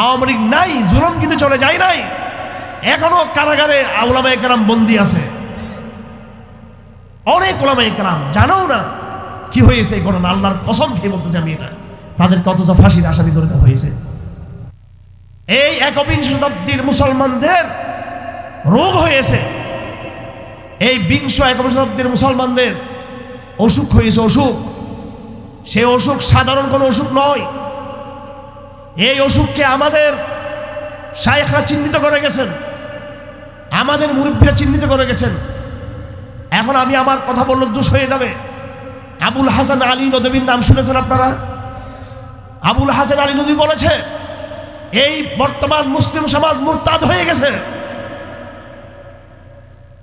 আওয়ামী লীগ নাই, জুলুম কিন্তু চলে যায় নাই। এখনও কারাগারে আউলামা একরাম বন্দি আছে। অনেক ওলামা একরাম, জানাও না কি হয়েছে ঘটনা, আল্লাহর কসম খেয়ে বলতেছি আমি এটা। তাদেরকে অথচ ফাঁসির আসামি করে দেওয়া হয়েছে। এই একবিংশ শতাব্দীর মুসলমানদের রোগ হয়েছে। এই বিংশ একবিংশ শতাব্দীর মুসলমানদের অসুখ হয়েছে অসুখ। সে অসুখ সাধারণ কোনো অসুখ নয়। এই অসুখকে আমাদের শায়েখরা চিহ্নিত করে গেছেন। আমাদের মুরব্বীরা চিহ্নিত করে গেছেন। এখন আমি আমার কথা বললে দোষ হয়ে যাবে। আবুল হাসান আলী নদীর নাম শুনেছেন আপনারা? আবুল হাসান আলী নদী বলেছে, এই বর্তমান মুসলিম সমাজ মুরতাদ হয়ে গেছে।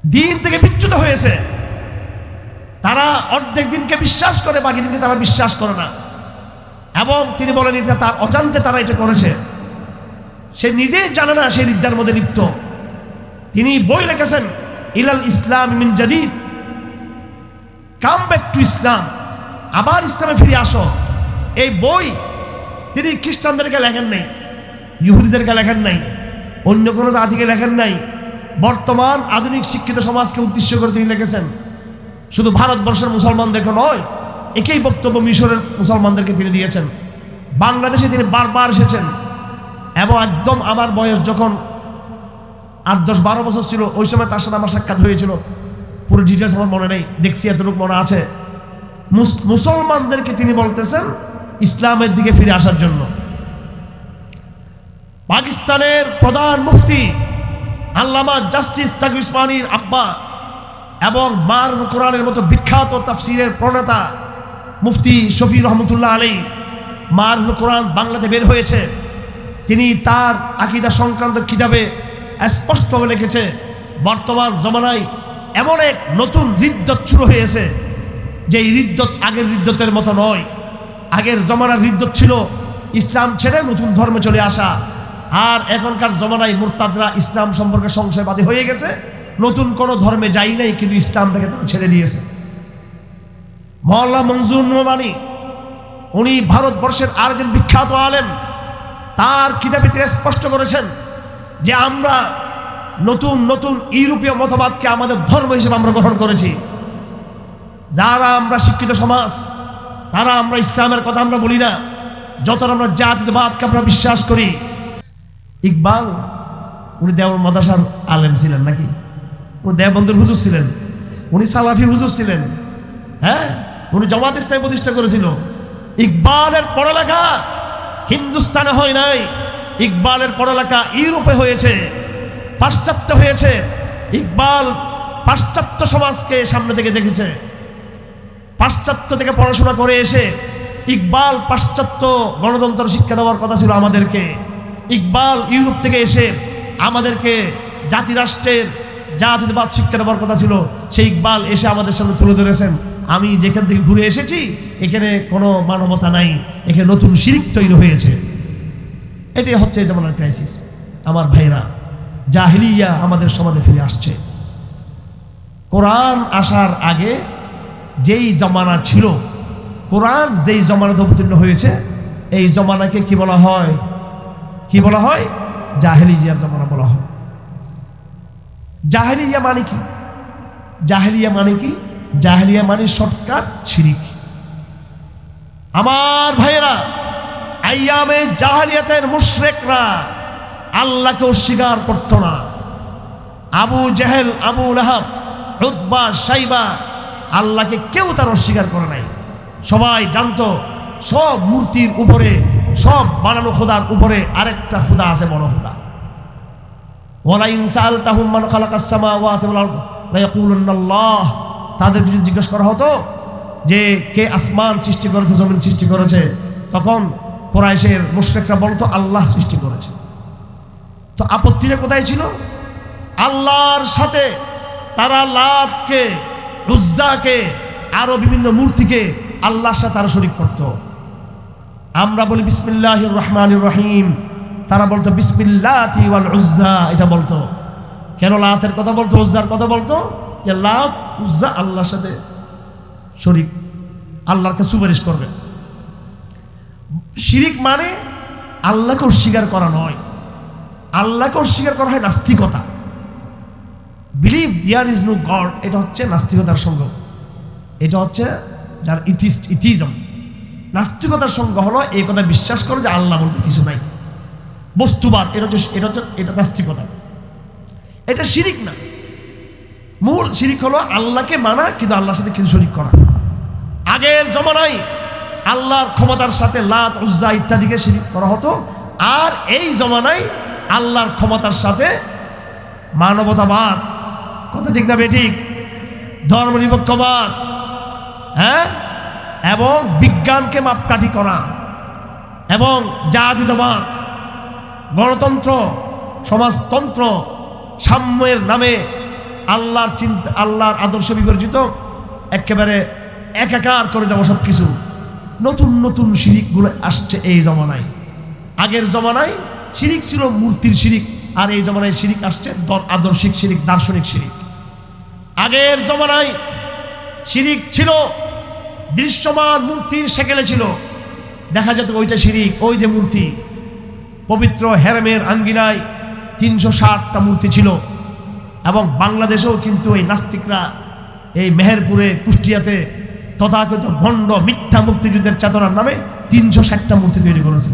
দিন থেকে বিচ্যুত হয়েছে। তারা অর্ধেক দিনকে বিশ্বাস করে, বাকি দিনকে তারা বিশ্বাস করে না। এবং তিনি বলেন, এটা তার অজান্তে তারা এটা করেছে। সে নিজেই জানে না সে বিদ্যার মধ্যে লিপ্ত। তিনি বই রেখেছেন, ইলাল ইসলাম মিন জাদিদ। কাম ব্যাক টু ইসলাম আবার ইসলামে ফিরে আসো। এই বই তিনি খ্রিস্টানদেরকে লেখেন নাই, ইহুদিদেরকে লেখেন নাই, অন্য কোনো জাতিকে লেখেন নাই। বর্তমান আধুনিক শিক্ষিত সমাজকে উদ্দেশ্য করে তিনি লিখেছেন। শুধু ভারতবর্ষের মুসলমানদেরকে নয় একই বক্তব্য মিশরের মুসলমানদেরকে তিনি দিয়েছেন। বাংলাদেশে তিনি বারবার এসেছেন। এবং একদম আমার বয়স যখন আট দশ বারো বছর ছিল, ওই সময় তার সাথে আমার সাক্ষাৎ হয়েছিল। পুরো ডিটেলস আমার মনে নেই, দেখছি এতটুকু মনে আছে। মুসলমানদেরকে তিনি বলতেছেন ইসলামের দিকে ফিরে আসার জন্য। পাকিস্তানের প্রধান মুফতি আল্লামা জাস্টিস তাকি উসমানীর আব্বা এবং মার কোরআনের মতো বিখ্যাত তাফসিরের প্রণেতা মুফতি শফি রহমতুল্লাহ আলী মার কোরআন বাংলাতে বের হয়েছে। তিনি তার আকিদা সংক্রান্ত কিতাবে স্পষ্টভাবে লিখেছে, বর্তমান জমানায় এমন এক নতুন হৃদ্যত শুরু হয়েছে, যে হৃদ্যত আগের হৃদ্যতের মতো নয়। আগের জমানার হৃদ্যত ছিল ইসলাম ছেড়ে নতুন ধর্মে চলে আসা। আর এখনকার জমানায় মুরতাদরা ইসলাম সম্পর্কে সংশয়বাদী হয়ে গেছে। নতুন কোনো ধর্মে যাই নাই, কিন্তু ইসলামটাকে তারা ছেড়ে দিয়েছে। মহল্লা মঞ্জুর নোমানি উনি ভারতবর্ষের আর আরেকজন বিখ্যাত আলেম, তার কিতাবে তিনি স্পষ্ট করেছেন যে আমরা নতুন নতুন ইউরোপীয় মতবাদকে আমাদের ধর্ম হিসেবে আমরা গ্রহণ করেছি। যারা আমরা শিক্ষিত সমাজ, তারা আমরা ইসলামের কথা আমরা বলি না যত আমরা জাতীয়বাদকে আমরা বিশ্বাস করি। ইকবাল, উনি দেওয়ার মাদাসার আলেম ছিলেন নাকি? উনি দেববন্ধুর হুজুর ছিলেন। উনি সালাফি হুজুর ছিলেন। হ্যাঁ? উনি জমাত ইসলাম প্রতিষ্ঠা করেছিল। ইকবালের পড়ালেখা হিন্দুস্তানে হয় নাই। ইকবালের পড়ালেখা ইউরোপে হয়েছে, পাশ্চাত্য হয়েছে। ইকবাল পাশ্চাত্য সমাজকে সামনে থেকে দেখেছে। পাশ্চাত্য থেকে পড়াশোনা করে এসে ইকবাল পাশ্চাত্য গণতন্ত্র শিক্ষা দেওয়ার কথা ছিল আমাদেরকে। ইকবাল ইউরোপ থেকে এসে আমাদেরকে জাতিরাষ্ট্রের জাতিবাদ শিক্ষা দেওয়ার কথা ছিল। সেই ইকবাল এসে আমাদের সামনে তুলে ধরেছেন। আমি যেখান থেকে ঘুরে এসেছি, এখানে কোনো মানবতা নাই, এখানে নতুন শিরিক তৈরি হয়েছে। এটাই হচ্ছে যেমন ক্রাইসিস আমার ভাইরা জাহিলিয়া আমাদের সমাজে ফিরে আসছে। কোরআন আসার আগে যেই জমানা ছিল, কোরআন যেই জমানাতে অবতীর্ণ হয়েছে, এই জমানাকে কি বলা হয়? কি বলা হয়? জাহেলিয়ার জমানা বলা হয়। জাহেলিয়া মানে কি? জাহেলিয়া মানে কি? জাহেলিয়া মানে শর্টকাট ছিরিক আমার ভাইয়েরা, আইয়ামে জাহালিয়াতের মুশরেকরা আল্লাহকে অস্বীকার করত না। আবু জেহেল, আবু লাহাব রুদ্বা সাইবা আল্লাহকে কেউ তার অস্বীকার করে নাই। সবাই জানতো, সব মূর্তির উপরে, সব বানানো খোদার উপরে আরেকটা খোদা আছে বড় খোদা। ওয়ালা ইনসাল তাহুম মান খালাকাস সামাওয়াতি ওয়াল আরদ লা তাদেরকে যদি জিজ্ঞেস করা হতো যে কে আসমান সৃষ্টি করেছে, জমিন সৃষ্টি করেছে, তখন কোরাইশের মুশরিকরা বলতো, আল্লাহ সৃষ্টি করেছে। তো আপত্তিটা কোথায় ছিল? আল্লাহর সাথে তারা লাতকে রুজ্জাকে আরও বিভিন্ন মূর্তিকে আল্লাহর সাথে তারা শরিক করত। আমরা বলি বিসমিল্লাহ রহমান রহিম। তারা বলতো উজ্জা, এটা বলতো। কেন লাতের কথা বলতো, উজ্জার কথা বলতো? যে লাত উজ্জা আল্লাহর সাথে শরিক আল্লাহকে সুপারিশ করবে। শিরিক মানে আল্লাহকে অস্বীকার করা নয়। আল্লাহকে অস্বীকার করা হয় নাস্তিকতা। Believe there is no God এটা হচ্ছে নাস্তিকতার সঙ্গ। এটা হচ্ছে যার ইথিস্ট ইথিজম নাস্তিকতার সঙ্গ হলো এই কথা বিশ্বাস করে যে আল্লাহ বলতে কিছু নাই। বস্তুবাদ, এটা হচ্ছে এটা হচ্ছে, এটা নাস্তিকতা। এটা শিরিক না। মূল শিরিক হলো আল্লাহকে মানা, কিন্তু আল্লাহর সাথে কিছু শরিক করা। আগের জমানায় আল্লাহর ক্ষমতার সাথে লাত, উজ্জা ইত্যাদিকে শিরিক করা হতো। আর এই জমানায় আল্লাহর ক্ষমতার সাথে মানবতাবাদ। কথা ঠিক না বেঠিক ধর্মনিরপেক্ষবাদ হ্যাঁ? এবং বিজ্ঞানকে মাপকাঠি করা। এবং জাতীয়তাবাদ গণতন্ত্র, সমাজতন্ত্র, সাম্যের নামে আল্লাহর চিন্তা, আল্লাহর আদর্শ বিবর্জিত, একেবারে একাকার করে দেবো সব কিছু নতুন নতুন শিরিকগুলো আসছে এই জমানায়। আগের জমানায় শিরিক ছিল মূর্তির শিরিক, আর এই জমানায় শিরিক আসছে আদর্শিক শিরিক, দার্শনিক শিরিক। আগের জমানায় শিরিক ছিল, দৃশ্যমান মূর্তির সেকেলে ছিল। দেখা যেত ওইটা শিরিক, ওই যে মূর্তি। পবিত্র হেরেমের আঙ্গিনায় তিনশো ষাটটা মূর্তি ছিল। এবং বাংলাদেশেও কিন্তু এই নাস্তিকরা এই মেহেরপুরে, কুষ্টিয়াতে তথাকথিত ভণ্ড মিথ্যা মুক্তিযুদ্ধের চেতনার নামে তিনশো ষাটটা মূর্তি তৈরি করেছে।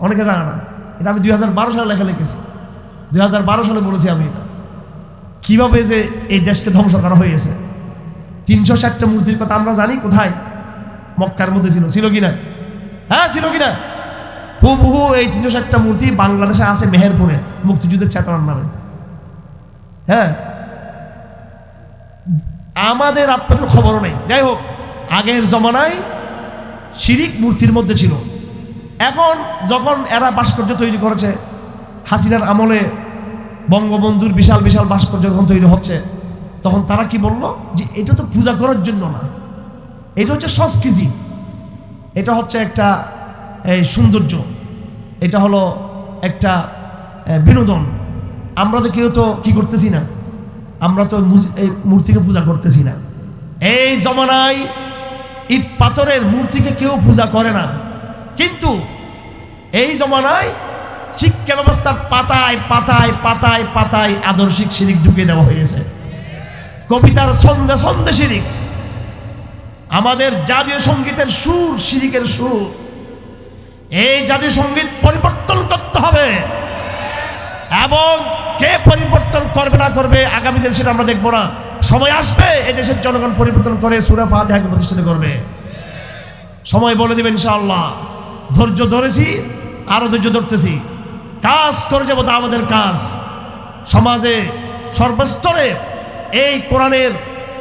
অনেকে জানে না। এটা আমি দুই হাজার বারো সালে লেখা লিখেছি। দুই হাজার বারো সালে বলেছি আমি এটা। কীভাবে যে এই দেশকে ধ্বংস করা হয়েছে? তিনশো ষাটটা মূর্তির কথা আমরা জানি কোথায়? মক্কার মধ্যে ছিল। ছিল কিনা হ্যাঁ ছিল কি কিনা হুবহু এই তিনশো ষাটটা মূর্তি বাংলাদেশে আছে মেহেরপুরে, মুক্তিযুদ্ধের চেতনার নামে। হ্যাঁ? আমাদের আপনাদের খবরও নেই। যাই হোক, আগের জমানায় শিরিক মূর্তির মধ্যে ছিল। এখন যখন এরা ভাস্কর্য তৈরি করেছে, হাসিনার আমলে বঙ্গবন্ধুর বিশাল বিশাল ভাস্কর্য যখন তৈরি হচ্ছে, তখন তারা কি বলল? যে এটা তো পূজা করার জন্য না। এটা হচ্ছে সংস্কৃতি। এটা হচ্ছে একটা সৌন্দর্য। এটা হলো একটা বিনোদন। আমরা তো কেউ তো কি করতেছি না? আমরা তো এই মূর্তিকে পূজা করতেছি না। এই জমানায় ইট পাথরের মূর্তিকে কেউ পূজা করে না। কিন্তু এই জমানায় শিক্ষা ব্যবস্থার পাতায় পাতায় পাতায় পাতায় আদর্শিক শিরিক ঢুকিয়ে দেওয়া হয়েছে। কবিতার ছন্দে ছন্দে শিরিক। আমাদের জাতীয় সঙ্গীতের সুর শিরিকের সুর। এই জাতীয় সংগীত পরিবর্তন করতে হবে। এবং কে পরিবর্তন করবে না করবে আগামী দিনে আমরা দেখব না। সময় আসবে, এই দেশের জনগণ পরিবর্তন করে সুরা ফাতিহাকে প্রতিষ্ঠিত করবে। সময় বলে দেবেন ইনশাআল্লাহ। ধৈর্য ধরেছি, আরও ধৈর্য ধরতেছি। কাজ করে যাব তা আমাদের কাজ। সমাজে সর্বস্তরে এই কোরআনের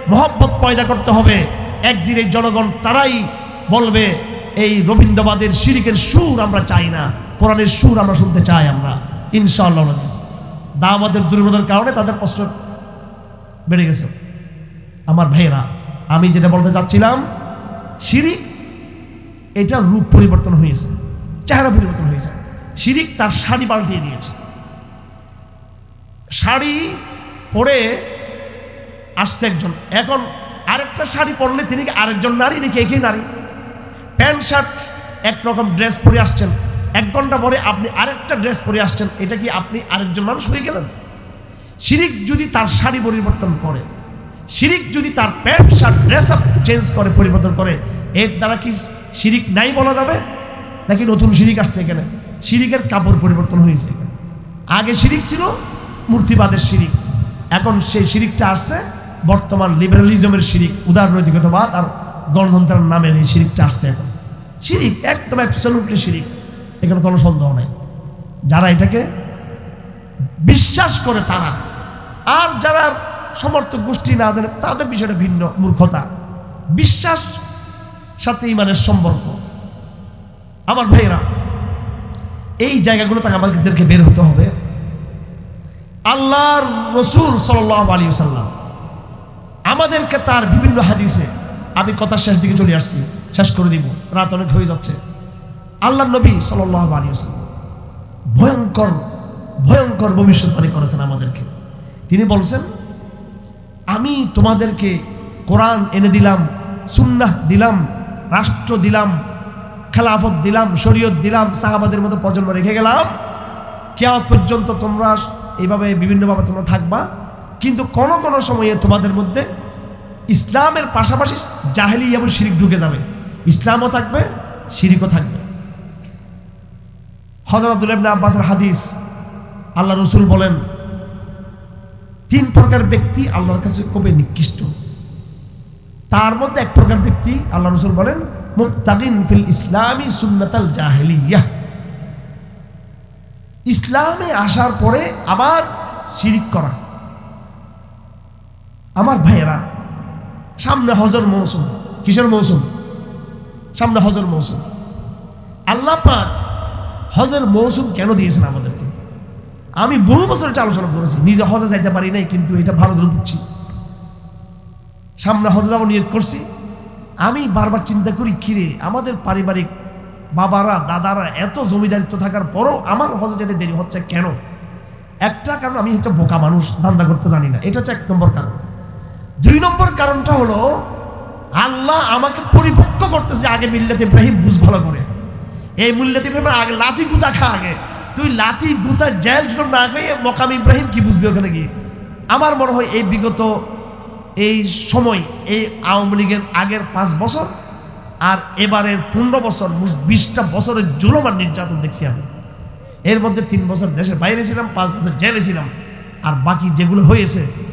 মহব্বত পয়দা করতে হবে। একদিন এই জনগণ তারাই বলবে, এই রবীন্দ্রবাদের শিরিকের সুর আমরা চাই না। কোরআনের সুর আমরা শুনতে চাই আমরা। ইনশাআল্লাহ। দাওয়াতের দুর্বলতার কারণে তাদের কষ্ট বেড়ে গেছে। আমার ভাইয়েরা, আমি যেটা বলতে চাচ্ছিলাম, শিরিক, এটা রূপ পরিবর্তন হয়েছে, চেহারা পরিবর্তন হয়েছে। শিরিক তার শাড়ি পাল্টিয়ে দিয়েছে। শাড়ি পরে আসছে একজন। এখন আরেকটা শাড়ি পরলে তিনি আরেকজন নারী নাকি একই নারী? প্যান্ট শার্ট, একরকম ড্রেস পরে আসছেন। এক ঘণ্টা পরে আপনি আরেকটা ড্রেস পরে আসছেন, এটা কি আপনি আরেকজন মানুষ হয়ে গেলেন? শিরিক যদি তার শাড়ি পরিবর্তন করে, শিরিক যদি তার pant, shirt dress up change করে, পরিবর্তন করে, এর দ্বারা কি শিরিক নাই বলা যাবে? নাকি নতুন শিরিক আসছে এখানে? শিরিকের কাপড় পরিবর্তন হয়েছে এখানে। আগে শিরিক ছিল, মূর্তিবাদের শিরিক। এখন সেই শিরিকটা আসছে, বর্তমান লিবারালিজমের শিরিক, উদারনৈতিকতাবাদ আর গণতন্ত্রের নামে এই শিরিকটা আসছে এখন। শিরিক একদম অ্যাবসলুটলি শিরিক। এখানে কোনো সন্দেহ নাই। যারা এটাকে বিশ্বাস করে তারা। আর যারা সমর্থক গোষ্ঠী না জানে, তাদের বিষয়টা ভিন্ন, মূর্খতা। বিশ্বাস সাথে ইমানের সম্পর্ক। আমার ভাইয়েরা, এই জায়গাগুলো থেকে আমাদেরকে বের হতে হবে। আল্লাহর রসুল সাল্লাহ আলী সাল্লাম আমাদেরকে তার বিভিন্ন হাদিসে, আমি কথার শেষ দিকে চলে আসছি, শেষ করে দিব। রাত অনেক হয়ে যাচ্ছে। আল্লাহ নবী সাল্লাহ আলী সাল্লাম ভয়ঙ্কর ভয়ঙ্কর ভবিষ্যৎবাণী করেছেন আমাদেরকে। তিনি বলছেন, আমি তোমাদেরকে কোরআন এনে দিলাম, সুন্নাহ দিলাম, রাষ্ট্র দিলাম, খেলাফত দিলাম, শরীয়ত দিলাম, সাহাবাদের মতো প্রজন্ম রেখে গেলাম। কেয়ামত পর্যন্ত তোমরা এইভাবে বিভিন্নভাবে তোমরা থাকবা। কিন্তু কোনো কোনো সময়ে তোমাদের মধ্যে ইসলামের পাশাপাশি জাহেলি এবং শিরিক ঢুকে যাবে। ইসলামও থাকবে, শিরিকও থাকবে। হজরতুল ইবনে আব্বাসের হাদিস, আল্লাহ রসুল বলেন, তিন প্রকার ব্যক্তি আল্লাহর কাছে খুবই নিকৃষ্ট। তার মধ্যে এক প্রকার ব্যক্তি আল্লাহ রসুল বলেন মুক্তাকিন ফিল ইসলামী সুন্নাতাল জাহেলিয়া। ইসলামে আসার পরে আবার শিরিক করা। আমার ভাইয়েরা, সামনে হজর মৌসুম। কিসের মৌসুম? সামনে হজর মৌসুম। আল্লাহ পাক হজের মৌসুম কেন দিয়েছেন আমাদেরকে? আমি বহু বছর এটা আলোচনা করেছি, নিজে হজে যাইতে পারি নাই, কিন্তু এটা ভালো করে বুঝছি। সামনে হজে যাব নিয়োগ করছি। আমি বারবার চিন্তা করি, কিরে, আমাদের পারিবারিক বাবারা, দাদারা এত জমিদারিত্ব থাকার পরও আমার হজে যেতে দেরি হচ্ছে কেন? একটা কারণ, আমি হচ্ছে বোকা মানুষ, ধান্দা করতে জানি না। এটা হচ্ছে এক নম্বর কারণ। দুই নম্বর কারণটা হলো, আল্লাহ আমাকে পরিপক্ক করতেছে আগে মিল্লাতে ইব্রাহিম বুঝ ভালো করে। এই মূল্যাতে ইব্রাহিম আগে লাথি গুতা খা আগে। তুই লাথি গুতা জেল না খাইয়ে মকাম ইব্রাহিম কি বুঝবি ওখানে গিয়ে? আমার মনে হয় এই বিগত এই সময়, এই আওয়ামী লীগের আগের পাঁচ বছর আর এবারের পনেরো বছর বিশটা বছরের জুলুম নির্যাতন দেখছি আমি। এর মধ্যে তিন বছর দেশের বাইরে ছিলাম, পাঁচ বছর জেলে ছিলাম। আর বাকি যেগুলো হয়েছে